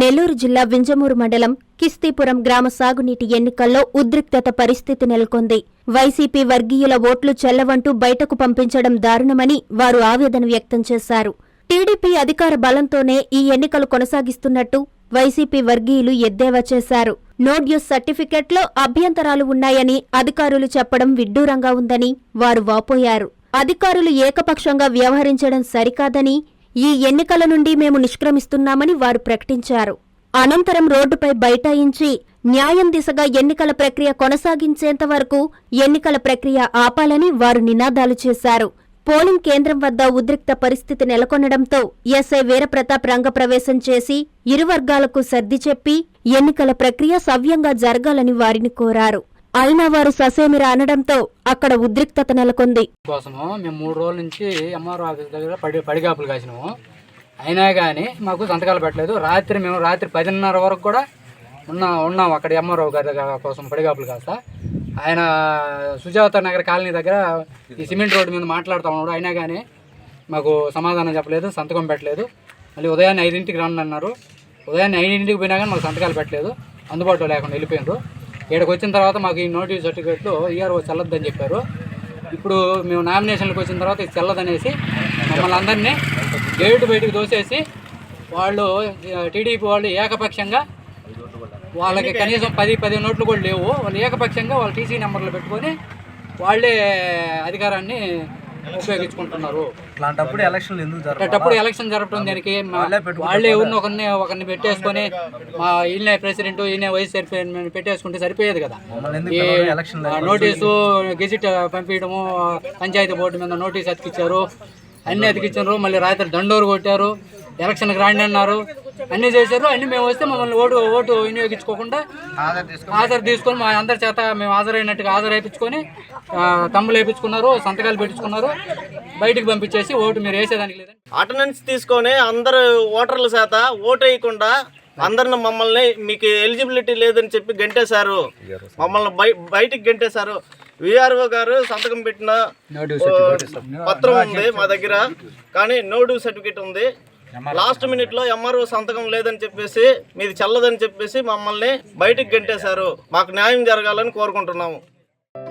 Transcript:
నెల్లూరు జిల్లా వింజమూరు మండలం కిస్తీపురం గ్రామ సాగునీటి ఎన్నికల్లో ఉద్రిక్తత పరిస్థితి నెలకొంది. వైసీపీ వర్గీయుల ఓట్లు చెల్లవంటూ బయటకు పంపించడం దారుణమని వారు ఆవేదన వ్యక్తం చేశారు. టీడీపీ అధికార బలంతోనే ఈ ఎన్నికలు కొనసాగిస్తున్నట్టు వైసీపీ వర్గీయులు ఎద్దేవా చేశారు. నోడ్యూస్ సర్టిఫికెట్లో అభ్యంతరాలు ఉన్నాయని అధికారులు చెప్పడం విడ్డూరంగా ఉందని వారు వాపోయారు. అధికారులు ఏకపక్షంగా వ్యవహరించడం సరికాదని ఈ ఎన్నికల నుండి మేము నిష్క్రమిస్తున్నామని వారు ప్రకటించారు. అనంతరం రోడ్డుపై బైఠాయించి న్యాయం దిశగా ఎన్నికల ప్రక్రియ కొనసాగించేంత వరకు ఎన్నికల ప్రక్రియ ఆపాలని వారు నినాదాలు చేశారు. పోలింగ్ కేంద్రం వద్ద ఉద్రిక్త పరిస్థితి నెలకొనడంతో ఎస్ఐ వీరప్రతాప్ రంగప్రవేశం చేసి ఇరు వర్గాలకు సర్ది చెప్పి ఎన్నికల ప్రక్రియ సవ్యంగా జరగాలని వారిని కోరారు. అయినా వారు ససేమిరా అనడంతో అక్కడ ఉద్రిక్తత నెలకొంది. కోసము మేము మూడు రోజుల నుంచి ఎంఆర్ఓ ఆఫీస్ దగ్గర పడి పడిగాపులు కాసినాము. అయినా కానీ మాకు సంతకాలు పెట్టలేదు. రాత్రి మేము రాత్రి పదిన్నర వరకు కూడా ఉన్నా ఉన్నాం అక్కడ ఎంఆర్ఓ గారి దగ్గర కోసం పడిగాపులు కాస్త. ఆయన సుజాత నగర్ కాలనీ దగ్గర ఈ సిమెంట్ రోడ్డు మీద మాట్లాడుతూ ఉన్నాడు. అయినా కానీ మాకు సమాధానం చెప్పలేదు సంతకం పెట్టలేదు. మళ్ళీ ఉదయాన్నే ఐదింటికి రండి అన్నారు ఉదయాన్నే ఐదింటికి పోయినా కానీ మాకు సంతకాలు పెట్టలేదు. అందుబాటులో లేకుండా వెళ్ళిపోయినారు ఇక్కడికి వచ్చిన తర్వాత మాకు ఈ నోటీస్ సర్టిఫికేట్లు ఈఆర్ఓ చెల్లద్దని చెప్పారు. ఇప్పుడు మేము నామినేషన్లకు వచ్చిన తర్వాత ఇది చెల్లదనేసి మమ్మల్ని అందరినీ గేట్ బయటకు దోసేసి వాళ్ళు టీడీపీ వాళ్ళు ఏకపక్షంగా వాళ్ళకి కనీసం పది పది నోట్లు కూడా లేవు. వాళ్ళు ఏకపక్షంగా వాళ్ళు టీసీ నెంబర్లు పెట్టుకొని వాళ్ళే అధికారాన్ని ఉపయోగించుకుంటున్నారు అలాంటప్పుడు ఎలక్షన్లు ఎందుకు ఎలక్షన్ జరపడం దానికి వాళ్ళే ఎవరిని ఒకరిని ఒకరిని పెట్టేసుకొని మా ఈయన ప్రెసిడెంట్ ఈయన వైస్ చైర్మన్ పెట్టేసుకుంటే సరిపోయేది కదా. నోటీసు గెజిట్ పంపించడము పంచాయతీ బోర్డు మీద నోటీస్ అతికిచ్చారు అన్ని అతికిచ్చారు మళ్ళీ రాత్రి దండోరు కొట్టారు ఎలక్షన్కి రాండి అన్నారు. అన్ని చేశారు. అన్ని మేము వస్తే మమ్మల్ని ఓటు ఓటు వినియోగించుకోకుండా హాజరు తీసుకొని మా అందరి చేత మేము హాజరైనట్టుగా హాజరు వేయించుకొని తమ్ములు వేయించుకున్నారు సంతకాలు పెట్టించుకున్నారు. బయటికి పంపించేసి ఓటు మీరు వేసేదానికి లేదని. అటెండెన్స్ తీసుకొని అందరు ఓటర్ల చేత ఓటు వేయకుండా అందరిని మమ్మల్ని మీకు ఎలిజిబిలిటీ లేదని చెప్పి గంటేశారు. మమ్మల్ని బయ బయటికి గంటేశారు. విఆర్ఓ గారు సంతకం పెట్టిన పత్రం ఉంది మా దగ్గర. కానీ నో డ్యూ సర్టిఫికేట్ ఉంది. లాస్ట్ మినిట్లో ఎంఆర్ఓ సంతకం లేదని చెప్పేసి మీది చల్లదని చెప్పేసి మమ్మల్ని బయటికి గంటేశారు. మాకు న్యాయం జరగాలని కోరుకుంటున్నాము.